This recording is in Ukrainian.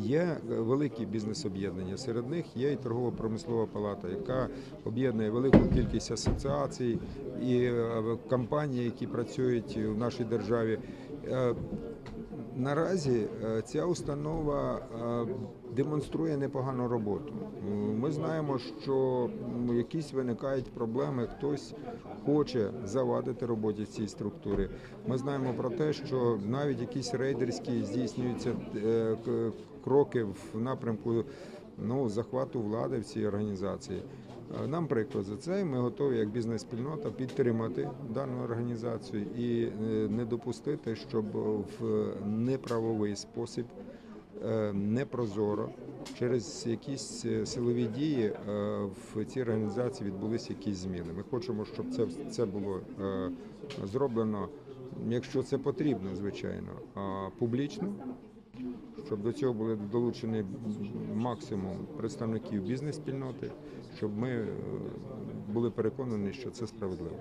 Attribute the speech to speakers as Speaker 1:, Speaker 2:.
Speaker 1: Є е, великі бізнес-об'єднання. Серед них є і торгово-промислова палата, яка об'єднує велику кількість асоціацій і е, компаній, які працюють в нашій державі. Наразі е, ця установа е, демонструє непогану роботу. Ми знаємо, що якісь виникають проблеми, хтось хоче завадити роботі цієї структури. Ми знаємо про те, що навіть якісь рейдерські здійснюються е, кроки в напрямку ну, захвату влади в цій організації. Е, Нам приклад за це. і Ми готові як бізнес-спільнота підтримати дану організацію і е, не допустити, щоб в неправовий спосіб, е, непрозоро, через якісь силові дії в цій організації відбулися якісь зміни. Ми хочемо, щоб це, це було зроблено, якщо це потрібно, звичайно, публічно щоб до цього були долучені максимум представників бізнес-спільноти, щоб ми е, були переконані, що це справедливо.